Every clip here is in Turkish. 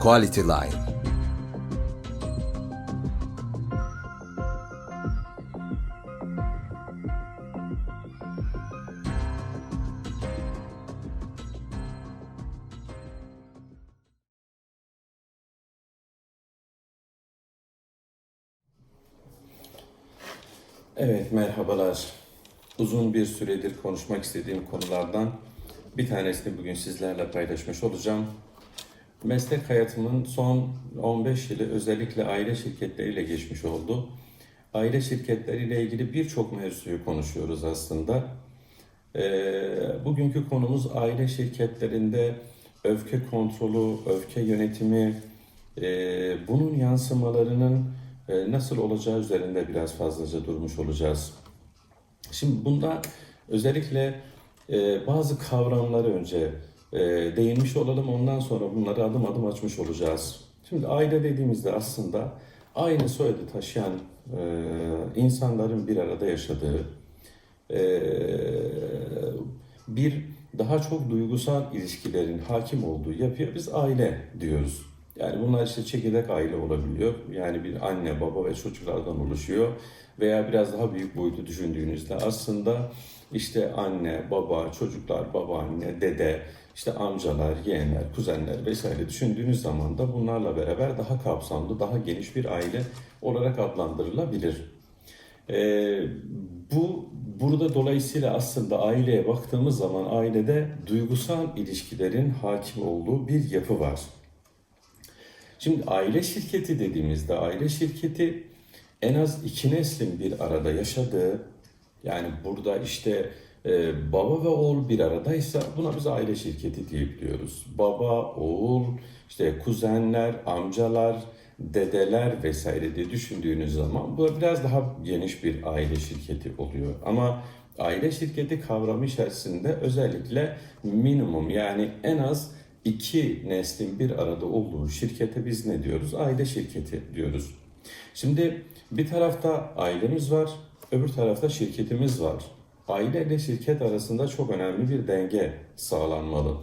Quality Line Evet, merhabalar. Uzun bir süredir konuşmak istediğim konulardan bir tanesini bugün sizlerle paylaşmış olacağım. Meslek hayatımın son 15 yılı özellikle aile şirketleriyle geçmiş oldu. Aile şirketleriyle ilgili birçok mevzuyu konuşuyoruz aslında. Ee, bugünkü konumuz aile şirketlerinde öfke kontrolü, öfke yönetimi, e, bunun yansımalarının e, nasıl olacağı üzerinde biraz fazlaca durmuş olacağız. Şimdi bunda özellikle e, bazı kavramları önce e, değinmiş olalım. Ondan sonra bunları adım adım açmış olacağız. Şimdi aile dediğimizde aslında aynı soyadı taşıyan e, insanların bir arada yaşadığı, e, bir daha çok duygusal ilişkilerin hakim olduğu yapıya biz aile diyoruz. Yani bunlar işte çekirdek aile olabiliyor. Yani bir anne, baba ve çocuklardan oluşuyor. Veya biraz daha büyük boyutu düşündüğünüzde aslında işte anne, baba, çocuklar, babaanne, dede, işte amcalar, yeğenler, kuzenler vesaire düşündüğünüz zaman da bunlarla beraber daha kapsamlı, daha geniş bir aile olarak adlandırılabilir. Ee, bu burada dolayısıyla aslında aileye baktığımız zaman ailede duygusal ilişkilerin hakim olduğu bir yapı var. Şimdi aile şirketi dediğimizde aile şirketi en az iki neslin bir arada yaşadığı yani burada işte e, baba ve oğul bir aradaysa buna biz aile şirketi deyip diyoruz. Baba, oğul, işte kuzenler, amcalar, dedeler vesaire diye düşündüğünüz zaman bu biraz daha geniş bir aile şirketi oluyor. Ama aile şirketi kavramı içerisinde özellikle minimum yani en az iki neslin bir arada olduğu şirkete biz ne diyoruz? Aile şirketi diyoruz. Şimdi bir tarafta ailemiz var, öbür tarafta şirketimiz var. Aile ile şirket arasında çok önemli bir denge sağlanmalı.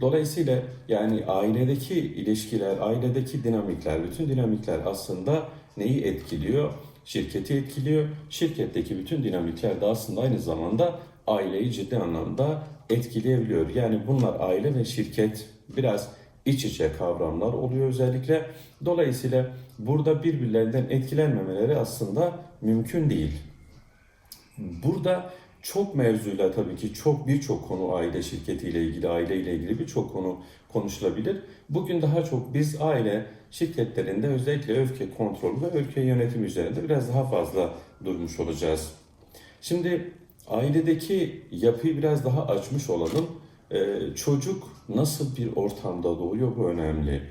Dolayısıyla yani ailedeki ilişkiler, ailedeki dinamikler, bütün dinamikler aslında neyi etkiliyor? Şirketi etkiliyor. Şirketteki bütün dinamikler de aslında aynı zamanda aileyi ciddi anlamda etkileyebiliyor. Yani bunlar aile ve şirket biraz iç içe kavramlar oluyor özellikle. Dolayısıyla burada birbirlerinden etkilenmemeleri aslında mümkün değil. Burada çok mevzuyla tabii ki çok birçok konu aile şirketiyle ilgili, aile ile ilgili birçok konu konuşulabilir. Bugün daha çok biz aile şirketlerinde özellikle öfke kontrolü ve öfke yönetimi üzerinde biraz daha fazla durmuş olacağız. Şimdi ailedeki yapıyı biraz daha açmış olalım. Ee, çocuk nasıl bir ortamda doğuyor bu önemli.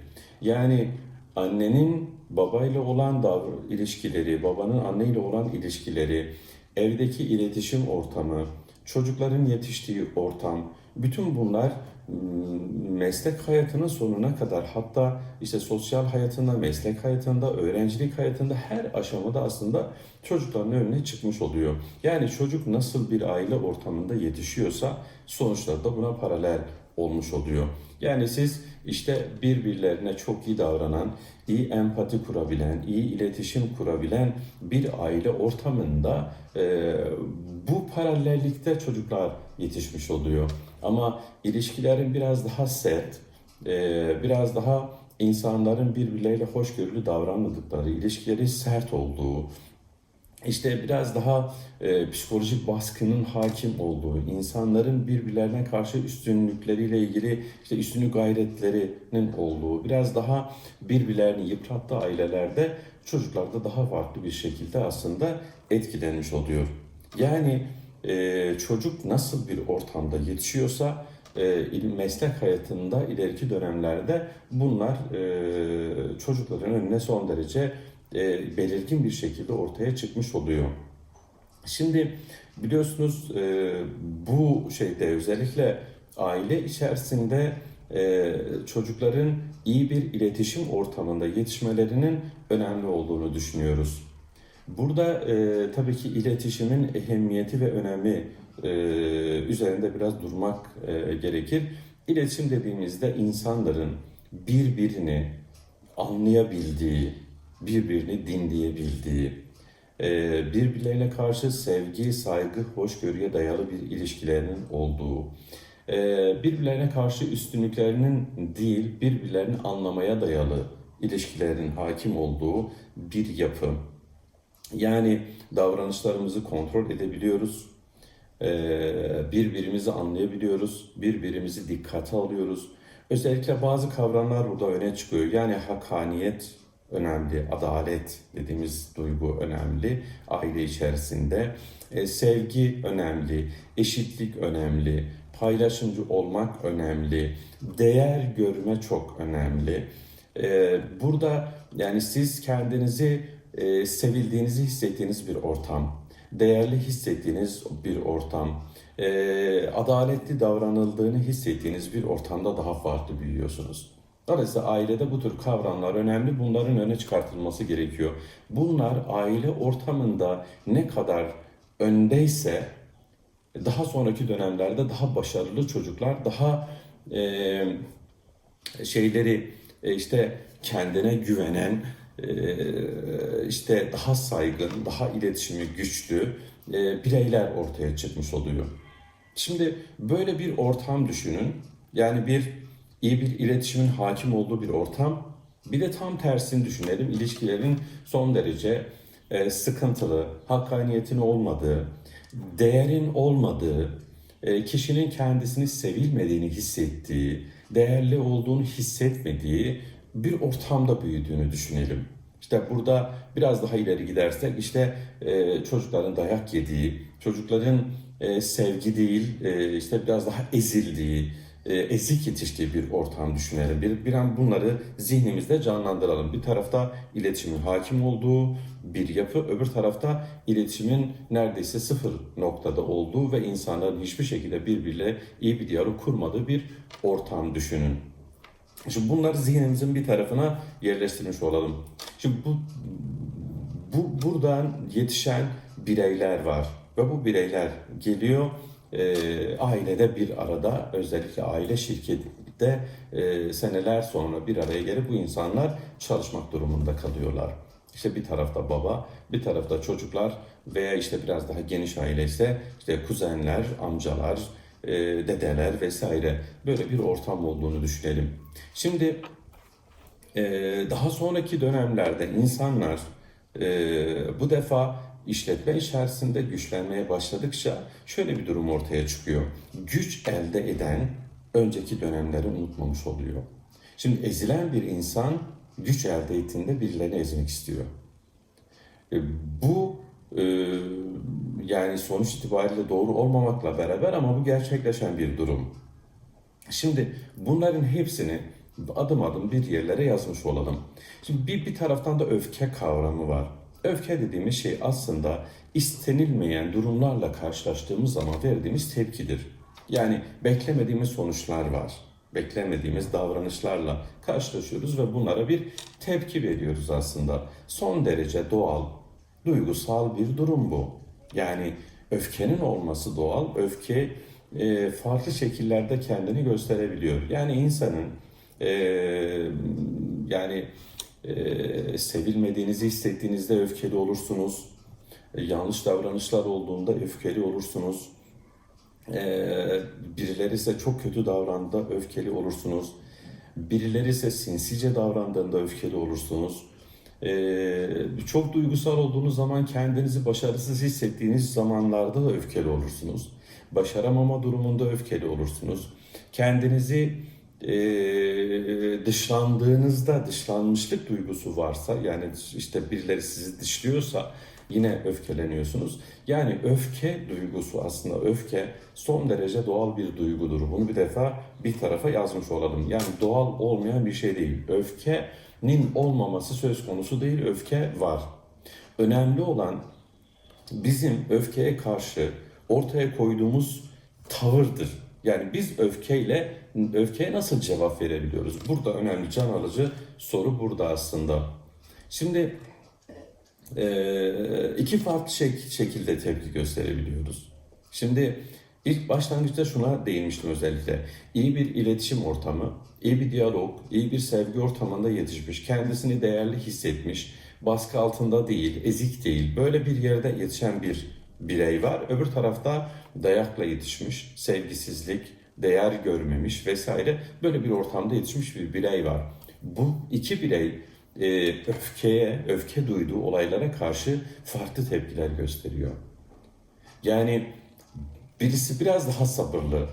Yani annenin babayla olan davr- ilişkileri, babanın anneyle olan ilişkileri, evdeki iletişim ortamı, çocukların yetiştiği ortam, bütün bunlar mm, meslek hayatının sonuna kadar hatta işte sosyal hayatında, meslek hayatında, öğrencilik hayatında her aşamada aslında çocukların önüne çıkmış oluyor. Yani çocuk nasıl bir aile ortamında yetişiyorsa sonuçlar da buna paralel olmuş oluyor. Yani siz işte birbirlerine çok iyi davranan, iyi empati kurabilen, iyi iletişim kurabilen bir aile ortamında e, bu paralellikte çocuklar yetişmiş oluyor. Ama ilişkilerin biraz daha sert, e, biraz daha insanların birbirleriyle hoşgörülü davranmadıkları, ilişkileri sert olduğu, işte biraz daha e, psikolojik baskının hakim olduğu, insanların birbirlerine karşı üstünlükleriyle ilgili işte üstünlük gayretlerinin olduğu, biraz daha birbirlerini yıprattığı ailelerde çocuklar da daha farklı bir şekilde aslında etkilenmiş oluyor. Yani e, çocuk nasıl bir ortamda yetişiyorsa e, meslek hayatında ileriki dönemlerde bunlar e, çocukların önüne son derece e, belirgin bir şekilde ortaya çıkmış oluyor. Şimdi biliyorsunuz e, bu şeyde özellikle aile içerisinde e, çocukların iyi bir iletişim ortamında yetişmelerinin önemli olduğunu düşünüyoruz. Burada e, tabii ki iletişimin ehemmiyeti ve önemi e, üzerinde biraz durmak e, gerekir. İletişim dediğimizde insanların birbirini anlayabildiği, birbirini dinleyebildiği, e, birbirlerine karşı sevgi, saygı, hoşgörüye dayalı bir ilişkilerinin olduğu, e, birbirlerine karşı üstünlüklerinin değil, birbirlerini anlamaya dayalı ilişkilerin hakim olduğu bir yapı. Yani davranışlarımızı kontrol edebiliyoruz, e, birbirimizi anlayabiliyoruz, birbirimizi dikkate alıyoruz. Özellikle bazı kavramlar burada öne çıkıyor. Yani hakkaniyet önemli, adalet dediğimiz duygu önemli aile içerisinde. E, sevgi önemli, eşitlik önemli, paylaşımcı olmak önemli, değer görme çok önemli. E, burada yani siz kendinizi e, sevildiğinizi hissettiğiniz bir ortam, değerli hissettiğiniz bir ortam, e, adaletli davranıldığını hissettiğiniz bir ortamda daha farklı büyüyorsunuz. Dolayısıyla ailede bu tür kavramlar önemli. Bunların öne çıkartılması gerekiyor. Bunlar aile ortamında ne kadar öndeyse daha sonraki dönemlerde daha başarılı çocuklar, daha e, şeyleri e, işte kendine güvenen, e, işte daha saygın, daha iletişimi güçlü e, bireyler ortaya çıkmış oluyor. Şimdi böyle bir ortam düşünün. Yani bir iyi bir iletişimin hakim olduğu bir ortam. Bir de tam tersini düşünelim. İlişkilerin son derece e, sıkıntılı, hakkaniyetin olmadığı, değerin olmadığı, e, kişinin kendisini sevilmediğini hissettiği, değerli olduğunu hissetmediği bir ortamda büyüdüğünü düşünelim. İşte burada biraz daha ileri gidersek işte e, çocukların dayak yediği, çocukların e, sevgi değil e, işte biraz daha ezildiği, e, ezik yetiştiği bir ortam düşünelim. Bir, bir an bunları zihnimizde canlandıralım. Bir tarafta iletişimin hakim olduğu bir yapı, öbür tarafta iletişimin neredeyse sıfır noktada olduğu ve insanların hiçbir şekilde birbiriyle iyi bir diyalog kurmadığı bir ortam düşünün. Şimdi bunları zihnimizin bir tarafına yerleştirmiş olalım. Şimdi bu, bu buradan yetişen bireyler var ve bu bireyler geliyor e, ailede bir arada özellikle aile şirketinde e, seneler sonra bir araya gelip bu insanlar çalışmak durumunda kalıyorlar. İşte bir tarafta baba, bir tarafta çocuklar veya işte biraz daha geniş aile ise işte kuzenler, amcalar, e, dedeler vesaire böyle bir ortam olduğunu düşünelim. Şimdi e, daha sonraki dönemlerde insanlar e, bu defa işletme içerisinde güçlenmeye başladıkça şöyle bir durum ortaya çıkıyor. Güç elde eden önceki dönemleri unutmamış oluyor. Şimdi ezilen bir insan güç elde ettiğinde birilerini ezmek istiyor. E, bu e, yani sonuç itibariyle doğru olmamakla beraber ama bu gerçekleşen bir durum. Şimdi bunların hepsini adım adım bir yerlere yazmış olalım. Şimdi bir, bir taraftan da öfke kavramı var. Öfke dediğimiz şey aslında istenilmeyen durumlarla karşılaştığımız zaman verdiğimiz tepkidir. Yani beklemediğimiz sonuçlar var. Beklemediğimiz davranışlarla karşılaşıyoruz ve bunlara bir tepki veriyoruz aslında. Son derece doğal, duygusal bir durum bu. Yani öfkenin olması doğal, öfke e, farklı şekillerde kendini gösterebiliyor. Yani insanın e, yani e, sevilmediğinizi hissettiğinizde öfkeli olursunuz. E, yanlış davranışlar olduğunda öfkeli olursunuz. E, birileri ise çok kötü davrandığında öfkeli olursunuz. Birileri ise sinsice davrandığında öfkeli olursunuz. Ee, çok duygusal olduğunuz zaman kendinizi başarısız hissettiğiniz zamanlarda da öfkeli olursunuz. Başaramama durumunda öfkeli olursunuz. Kendinizi e, dışlandığınızda dışlanmışlık duygusu varsa yani işte birileri sizi dışlıyorsa yine öfkeleniyorsunuz. Yani öfke duygusu aslında öfke son derece doğal bir duygudur. Bunu bir defa bir tarafa yazmış olalım. Yani doğal olmayan bir şey değil. Öfkenin olmaması söz konusu değil. Öfke var. Önemli olan bizim öfkeye karşı ortaya koyduğumuz tavırdır. Yani biz öfkeyle öfkeye nasıl cevap verebiliyoruz? Burada önemli can alıcı soru burada aslında. Şimdi e, iki farklı şek- şekilde tepki gösterebiliyoruz. Şimdi ilk başlangıçta şuna değinmiştim özellikle. İyi bir iletişim ortamı iyi bir diyalog, iyi bir sevgi ortamında yetişmiş, kendisini değerli hissetmiş, baskı altında değil, ezik değil, böyle bir yerde yetişen bir birey var. Öbür tarafta dayakla yetişmiş, sevgisizlik, değer görmemiş vesaire böyle bir ortamda yetişmiş bir birey var. Bu iki birey e, öfkeye, öfke duyduğu olaylara karşı farklı tepkiler gösteriyor. Yani birisi biraz daha sabırlı,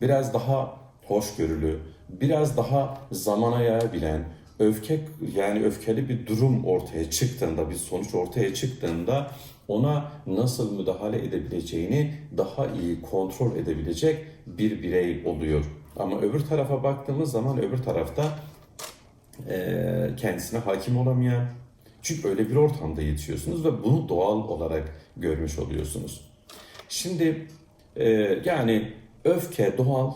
biraz daha hoşgörülü, biraz daha zamana yayabilen, öfke yani öfkeli bir durum ortaya çıktığında, bir sonuç ortaya çıktığında ona nasıl müdahale edebileceğini daha iyi kontrol edebilecek bir birey oluyor. Ama öbür tarafa baktığımız zaman öbür tarafta eee, kendisine hakim olamayan, çünkü öyle bir ortamda yetişiyorsunuz ve bunu doğal olarak görmüş oluyorsunuz. Şimdi e, yani öfke doğal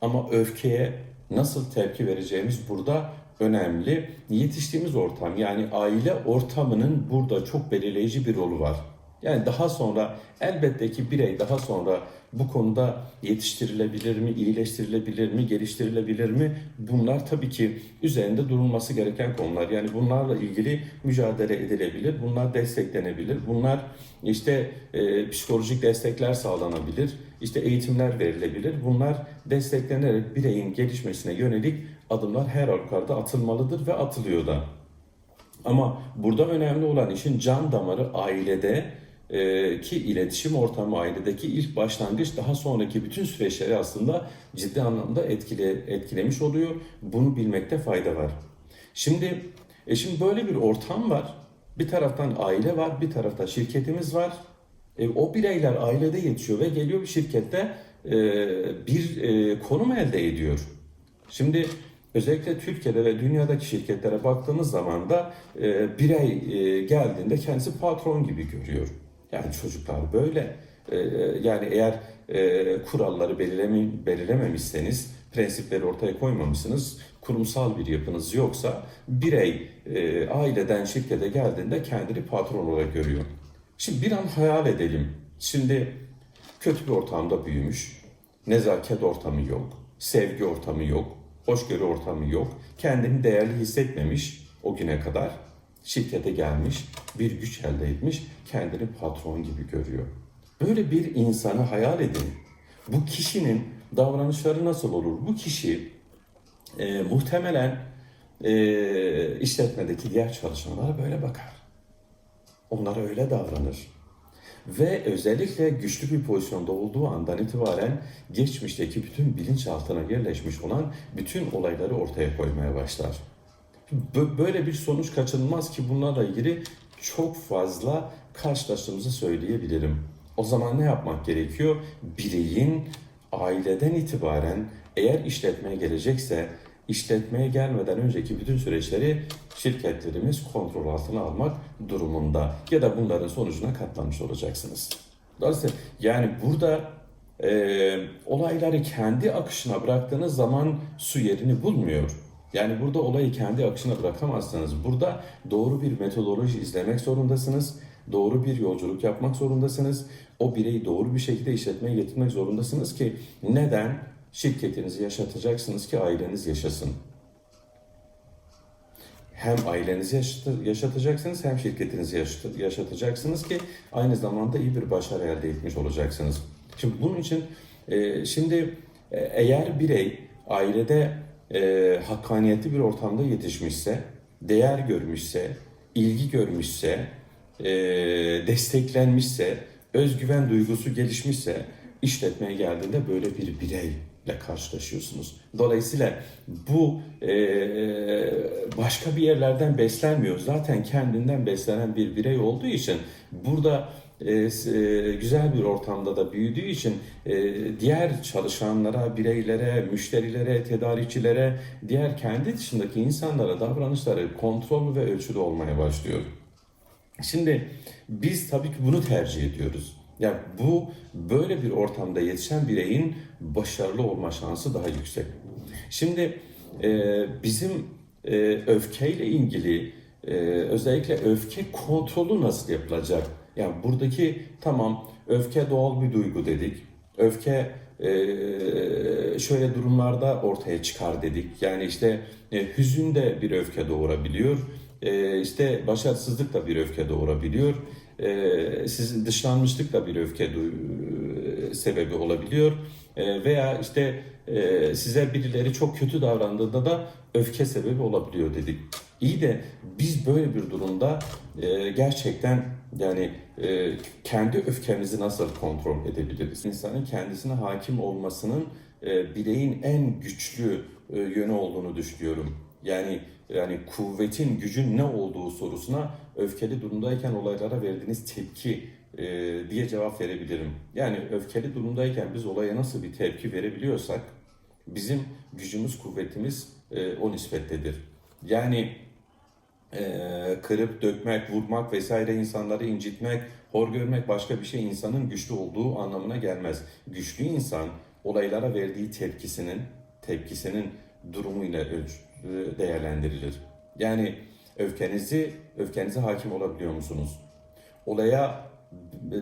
ama öfkeye nasıl tepki vereceğimiz burada önemli. Yetiştiğimiz ortam yani aile ortamının burada çok belirleyici bir rolü var. Yani daha sonra elbette ki birey daha sonra bu konuda yetiştirilebilir mi, iyileştirilebilir mi, geliştirilebilir mi? Bunlar tabii ki üzerinde durulması gereken konular. Yani bunlarla ilgili mücadele edilebilir, bunlar desteklenebilir, bunlar işte e, psikolojik destekler sağlanabilir, işte eğitimler verilebilir. Bunlar desteklenerek bireyin gelişmesine yönelik adımlar her halükarda atılmalıdır ve atılıyor da. Ama burada önemli olan işin can damarı ailede e, ki iletişim ortamı ailedeki ilk başlangıç daha sonraki bütün süreçleri aslında ciddi anlamda etkile, etkilemiş oluyor. Bunu bilmekte fayda var. Şimdi e şimdi böyle bir ortam var. Bir taraftan aile var, bir tarafta şirketimiz var. E, o bireyler ailede yetişiyor ve geliyor bir şirkette e, bir e, konum elde ediyor. Şimdi özellikle Türkiye'de ve dünyadaki şirketlere baktığımız zaman da e, birey e, geldiğinde kendisi patron gibi görüyor. Yani çocuklar böyle. E, yani eğer e, kuralları belirleme, belirlememişseniz, prensipleri ortaya koymamışsınız, kurumsal bir yapınız yoksa birey e, aileden şirkete geldiğinde kendini patron olarak görüyor. Şimdi bir an hayal edelim. Şimdi kötü bir ortamda büyümüş, nezaket ortamı yok, sevgi ortamı yok, hoşgörü ortamı yok, kendini değerli hissetmemiş o güne kadar şirkete gelmiş, bir güç elde etmiş, kendini patron gibi görüyor. Böyle bir insanı hayal edin. Bu kişinin davranışları nasıl olur? Bu kişi e, muhtemelen e, işletmedeki diğer çalışanlara böyle bakar. Onlara öyle davranır. Ve özellikle güçlü bir pozisyonda olduğu andan itibaren geçmişteki bütün bilinçaltına yerleşmiş olan bütün olayları ortaya koymaya başlar. Bö- Böyle bir sonuç kaçınılmaz ki bunlarla ilgili çok fazla karşılaştığımızı söyleyebilirim. O zaman ne yapmak gerekiyor? Bireyin aileden itibaren eğer işletmeye gelecekse işletmeye gelmeden önceki bütün süreçleri şirketlerimiz kontrol altına almak durumunda ya da bunların sonucuna katlanmış olacaksınız. Dolayısıyla yani burada e, olayları kendi akışına bıraktığınız zaman su yerini bulmuyor. Yani burada olayı kendi akışına bırakamazsınız. Burada doğru bir metodoloji izlemek zorundasınız. Doğru bir yolculuk yapmak zorundasınız. O bireyi doğru bir şekilde işletmeye getirmek zorundasınız ki neden? Şirketinizi yaşatacaksınız ki aileniz yaşasın. Hem ailenizi yaşat- yaşatacaksınız hem şirketinizi yaşat- yaşatacaksınız ki aynı zamanda iyi bir başarı elde etmiş olacaksınız. Şimdi bunun için e, şimdi e, eğer birey ailede e, hakkaniyetli bir ortamda yetişmişse, değer görmüşse, ilgi görmüşse, e, desteklenmişse, özgüven duygusu gelişmişse işletmeye geldiğinde böyle bir bireyle karşılaşıyorsunuz. Dolayısıyla bu e, başka bir yerlerden beslenmiyor. Zaten kendinden beslenen bir birey olduğu için burada e, e, güzel bir ortamda da büyüdüğü için e, diğer çalışanlara, bireylere, müşterilere, tedarikçilere, diğer kendi dışındaki insanlara davranışları kontrollü ve ölçülü olmaya başlıyor. Şimdi biz tabii ki bunu tercih ediyoruz. Yani bu böyle bir ortamda yetişen bireyin başarılı olma şansı daha yüksek. Şimdi e, bizim e, öfkeyle ilgili e, özellikle öfke kontrolü nasıl yapılacak? Yani buradaki tamam öfke doğal bir duygu dedik. Öfke e, şöyle durumlarda ortaya çıkar dedik. Yani işte e, hüzün de bir öfke doğurabiliyor. E, işte başarısızlık da bir öfke doğurabiliyor. E, sizin dışlanmışlık da bir öfke du- sebebi olabiliyor. E, veya işte e, size birileri çok kötü davrandığında da öfke sebebi olabiliyor dedik. İyi de biz böyle bir durumda e, gerçekten yani e, kendi öfkemizi nasıl kontrol edebiliriz? İnsanın kendisine hakim olmasının e, bireyin en güçlü e, yönü olduğunu düşünüyorum. Yani yani kuvvetin, gücün ne olduğu sorusuna öfkeli durumdayken olaylara verdiğiniz tepki e, diye cevap verebilirim. Yani öfkeli durumdayken biz olaya nasıl bir tepki verebiliyorsak bizim gücümüz, kuvvetimiz e, o nispettedir. Yani e, kırıp dökmek, vurmak vesaire insanları incitmek, hor görmek başka bir şey insanın güçlü olduğu anlamına gelmez. Güçlü insan olaylara verdiği tepkisinin tepkisinin durumuyla ölç- değerlendirilir. Yani öfkenizi öfkenize hakim olabiliyor musunuz? Olaya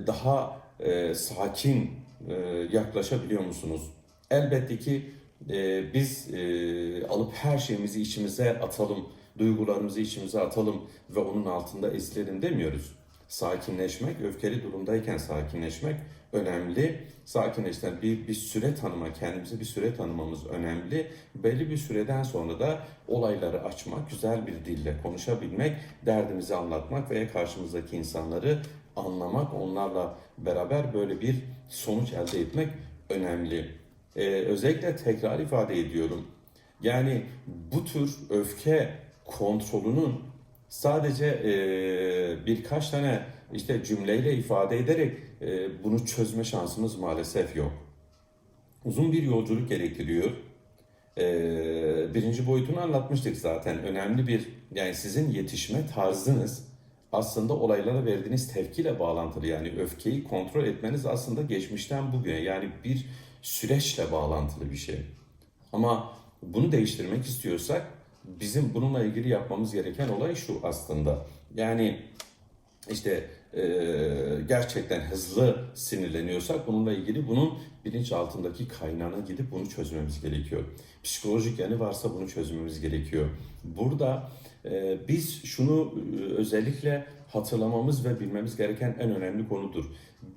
daha e, sakin e, yaklaşabiliyor musunuz? Elbette ki e, biz e, alıp her şeyimizi içimize atalım, duygularımızı içimize atalım ve onun altında ezilelim demiyoruz. Sakinleşmek, öfkeli durumdayken sakinleşmek önemli. Sakinleşten bir, bir süre tanıma, kendimize bir süre tanımamız önemli. Belli bir süreden sonra da olayları açmak, güzel bir dille konuşabilmek, derdimizi anlatmak veya karşımızdaki insanları anlamak, onlarla beraber böyle bir sonuç elde etmek önemli. Ee, özellikle tekrar ifade ediyorum. Yani bu tür öfke kontrolünün sadece e, birkaç tane işte cümleyle ifade ederek e, bunu çözme şansımız maalesef yok. Uzun bir yolculuk gerektiriyor. E, birinci boyutunu anlatmıştık zaten. Önemli bir yani sizin yetişme tarzınız aslında olaylara verdiğiniz tepkiyle bağlantılı. Yani öfkeyi kontrol etmeniz aslında geçmişten bugüne yani bir süreçle bağlantılı bir şey. Ama bunu değiştirmek istiyorsak bizim bununla ilgili yapmamız gereken olay şu aslında. Yani işte e, gerçekten hızlı sinirleniyorsak bununla ilgili bunun bilinç altındaki kaynağına gidip bunu çözmemiz gerekiyor. Psikolojik yanı varsa bunu çözmemiz gerekiyor. Burada e, biz şunu e, özellikle hatırlamamız ve bilmemiz gereken en önemli konudur.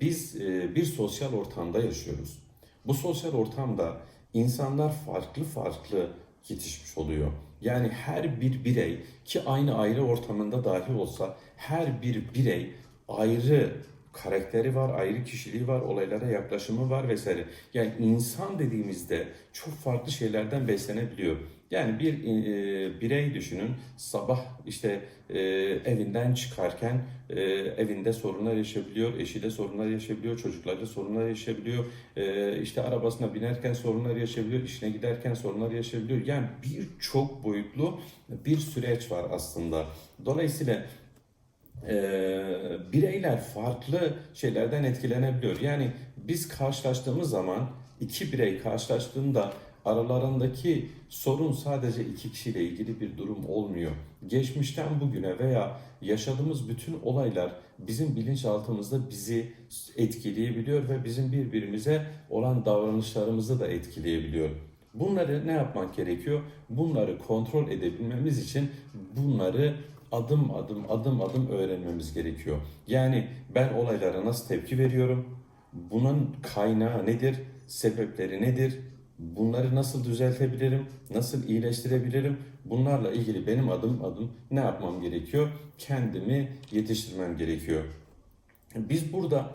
Biz e, bir sosyal ortamda yaşıyoruz. Bu sosyal ortamda insanlar farklı farklı yetişmiş oluyor. Yani her bir birey ki aynı aile ortamında dahi olsa her bir birey ayrı karakteri var, ayrı kişiliği var, olaylara yaklaşımı var vesaire. Yani insan dediğimizde çok farklı şeylerden beslenebiliyor. Yani bir e, birey düşünün sabah işte e, evinden çıkarken e, evinde sorunlar yaşayabiliyor, eşiyle sorunlar yaşayabiliyor, çocuklarıyla sorunlar yaşayabiliyor, e, işte arabasına binerken sorunlar yaşayabiliyor, işine giderken sorunlar yaşayabiliyor. Yani birçok boyutlu bir süreç var aslında. Dolayısıyla e, bireyler farklı şeylerden etkilenebiliyor. Yani biz karşılaştığımız zaman iki birey karşılaştığında aralarındaki sorun sadece iki kişiyle ilgili bir durum olmuyor. Geçmişten bugüne veya yaşadığımız bütün olaylar bizim bilinçaltımızda bizi etkileyebiliyor ve bizim birbirimize olan davranışlarımızı da etkileyebiliyor. Bunları ne yapmak gerekiyor? Bunları kontrol edebilmemiz için bunları adım adım adım adım öğrenmemiz gerekiyor. Yani ben olaylara nasıl tepki veriyorum? Bunun kaynağı nedir? Sebepleri nedir? Bunları nasıl düzeltebilirim? Nasıl iyileştirebilirim? Bunlarla ilgili benim adım adım ne yapmam gerekiyor? Kendimi yetiştirmem gerekiyor. Biz burada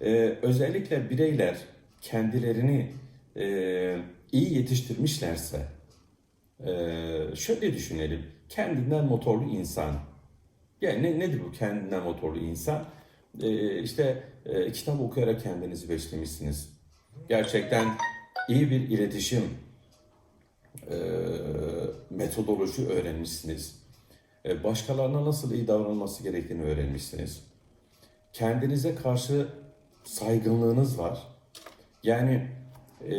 e, özellikle bireyler kendilerini e, iyi yetiştirmişlerse e, şöyle düşünelim. Kendinden motorlu insan. Yani ne, nedir bu kendinden motorlu insan? E, işte e, kitap okuyarak kendinizi beslemişsiniz. Gerçekten iyi bir iletişim e, metodoloji öğrenmişsiniz. E, başkalarına nasıl iyi davranılması gerektiğini öğrenmişsiniz. Kendinize karşı saygınlığınız var. Yani e,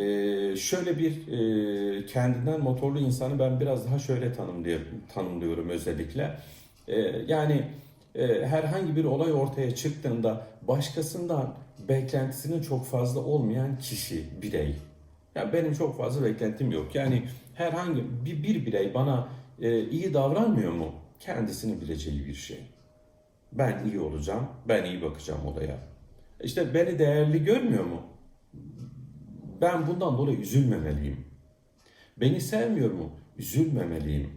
şöyle bir e, kendinden motorlu insanı ben biraz daha şöyle tanımlıyorum, tanımlıyorum özellikle. E, yani e, herhangi bir olay ortaya çıktığında başkasından beklentisinin çok fazla olmayan kişi, birey. Ya benim çok fazla beklentim yok. Yani herhangi bir, bir birey bana e, iyi davranmıyor mu? Kendisini bileceği bir şey. Ben iyi olacağım, ben iyi bakacağım olaya. İşte beni değerli görmüyor mu? Ben bundan dolayı üzülmemeliyim. Beni sevmiyor mu? Üzülmemeliyim.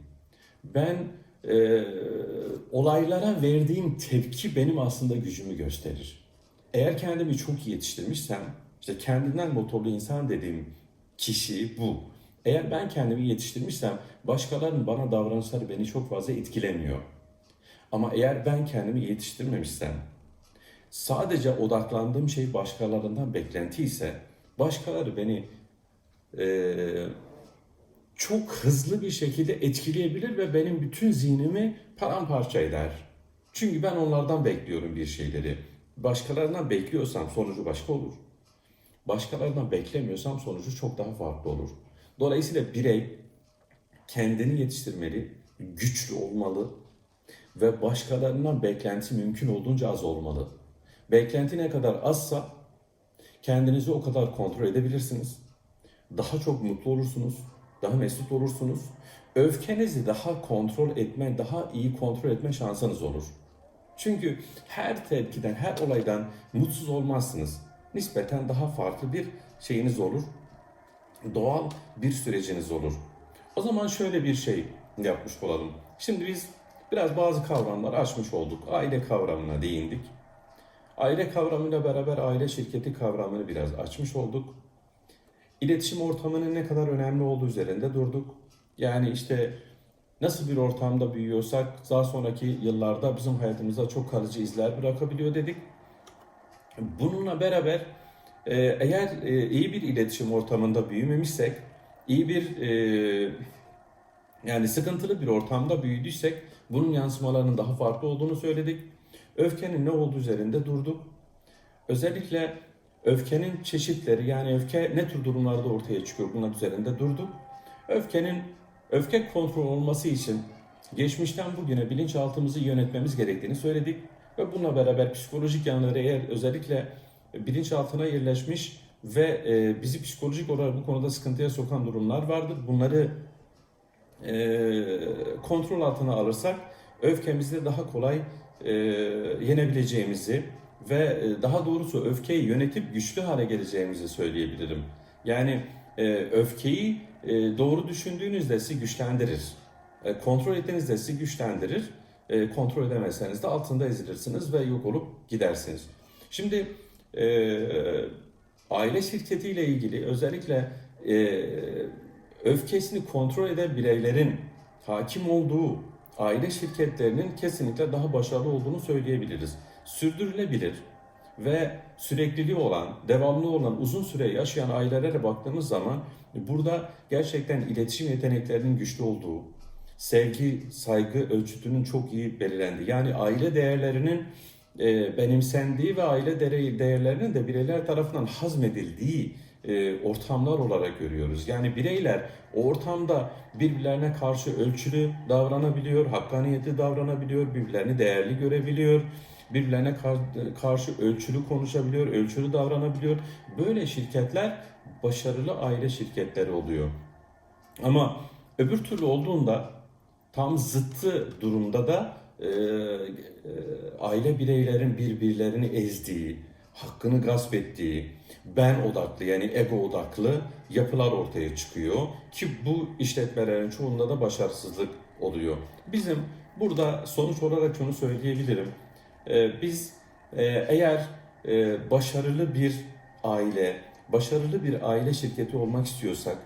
Ben e, olaylara verdiğim tepki benim aslında gücümü gösterir. Eğer kendimi çok iyi yetiştirmişsem, işte kendinden motorlu insan dediğim kişi bu. Eğer ben kendimi yetiştirmişsem, başkalarının bana davranışları beni çok fazla etkilemiyor. Ama eğer ben kendimi yetiştirmemişsem, sadece odaklandığım şey başkalarından beklenti ise, başkaları beni eee çok hızlı bir şekilde etkileyebilir ve benim bütün zihnimi paramparça eder. Çünkü ben onlardan bekliyorum bir şeyleri. Başkalarından bekliyorsam sonucu başka olur. Başkalarından beklemiyorsam sonucu çok daha farklı olur. Dolayısıyla birey kendini yetiştirmeli, güçlü olmalı ve başkalarından beklenti mümkün olduğunca az olmalı. Beklenti ne kadar azsa kendinizi o kadar kontrol edebilirsiniz. Daha çok mutlu olursunuz daha mesut olursunuz. Öfkenizi daha kontrol etme, daha iyi kontrol etme şansınız olur. Çünkü her tepkiden, her olaydan mutsuz olmazsınız. Nispeten daha farklı bir şeyiniz olur. Doğal bir süreciniz olur. O zaman şöyle bir şey yapmış olalım. Şimdi biz biraz bazı kavramları açmış olduk. Aile kavramına değindik. Aile kavramıyla beraber aile şirketi kavramını biraz açmış olduk. İletişim ortamının ne kadar önemli olduğu üzerinde durduk. Yani işte nasıl bir ortamda büyüyorsak daha sonraki yıllarda bizim hayatımızda çok kalıcı izler bırakabiliyor dedik. Bununla beraber e, eğer e, iyi bir iletişim ortamında büyümemişsek, iyi bir e, yani sıkıntılı bir ortamda büyüdüysek bunun yansımalarının daha farklı olduğunu söyledik. Öfkenin ne olduğu üzerinde durduk. Özellikle Öfkenin çeşitleri yani öfke ne tür durumlarda ortaya çıkıyor bunlar üzerinde durduk. Öfkenin öfke kontrol olması için geçmişten bugüne bilinçaltımızı yönetmemiz gerektiğini söyledik. Ve bununla beraber psikolojik yanları eğer özellikle bilinçaltına yerleşmiş ve e, bizi psikolojik olarak bu konuda sıkıntıya sokan durumlar vardır. Bunları e, kontrol altına alırsak öfkemizi daha kolay e, yenebileceğimizi ve daha doğrusu öfkeyi yönetip güçlü hale geleceğimizi söyleyebilirim. Yani öfkeyi doğru düşündüğünüzde sizi güçlendirir. Kontrol ettiğinizde sizi güçlendirir. Kontrol edemezseniz de altında ezilirsiniz ve yok olup gidersiniz. Şimdi aile şirketiyle ilgili özellikle öfkesini kontrol eden bireylerin hakim olduğu aile şirketlerinin kesinlikle daha başarılı olduğunu söyleyebiliriz sürdürülebilir ve sürekliliği olan, devamlı olan, uzun süre yaşayan ailelere baktığımız zaman burada gerçekten iletişim yeteneklerinin güçlü olduğu, sevgi, saygı ölçütünün çok iyi belirlendiği, yani aile değerlerinin e, benimsendiği ve aile değerlerinin de bireyler tarafından hazmedildiği e, ortamlar olarak görüyoruz. Yani bireyler o ortamda birbirlerine karşı ölçülü davranabiliyor, hakkaniyetli davranabiliyor, birbirlerini değerli görebiliyor birbirlerine karşı ölçülü konuşabiliyor, ölçülü davranabiliyor. Böyle şirketler başarılı aile şirketleri oluyor. Ama öbür türlü olduğunda tam zıttı durumda da e, e, aile bireylerin birbirlerini ezdiği, hakkını gasp ettiği, ben odaklı yani ego odaklı yapılar ortaya çıkıyor ki bu işletmelerin çoğunda da başarısızlık oluyor. Bizim burada sonuç olarak şunu söyleyebilirim. Ee, biz e, eğer e, başarılı bir aile, başarılı bir aile şirketi olmak istiyorsak,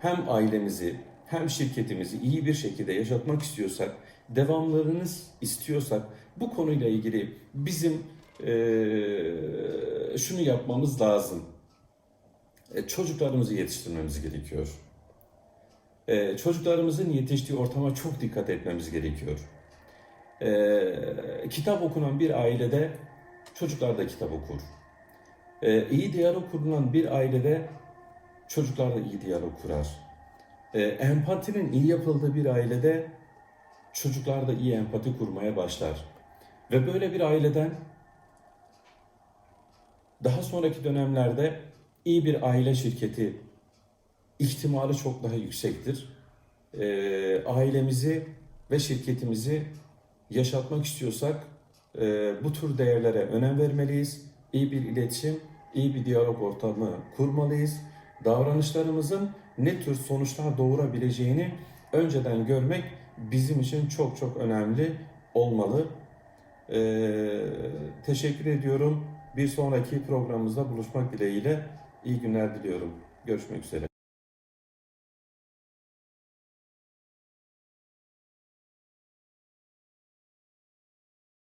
hem ailemizi hem şirketimizi iyi bir şekilde yaşatmak istiyorsak, devamlarınız istiyorsak, bu konuyla ilgili bizim e, şunu yapmamız lazım. Çocuklarımızı yetiştirmemiz gerekiyor. Çocuklarımızın yetiştiği ortama çok dikkat etmemiz gerekiyor e, kitap okunan bir ailede çocuklar da kitap okur. E, iyi diyalog kurulan bir ailede çocuklar da iyi diyalog kurar. E, empatinin iyi yapıldığı bir ailede çocuklar da iyi empati kurmaya başlar. Ve böyle bir aileden daha sonraki dönemlerde iyi bir aile şirketi ihtimali çok daha yüksektir. Ee, ailemizi ve şirketimizi yaşatmak istiyorsak e, bu tür değerlere önem vermeliyiz. İyi bir iletişim, iyi bir diyalog ortamı kurmalıyız. Davranışlarımızın ne tür sonuçlar doğurabileceğini önceden görmek bizim için çok çok önemli olmalı. Ee, teşekkür ediyorum. Bir sonraki programımızda buluşmak dileğiyle iyi günler diliyorum. Görüşmek üzere.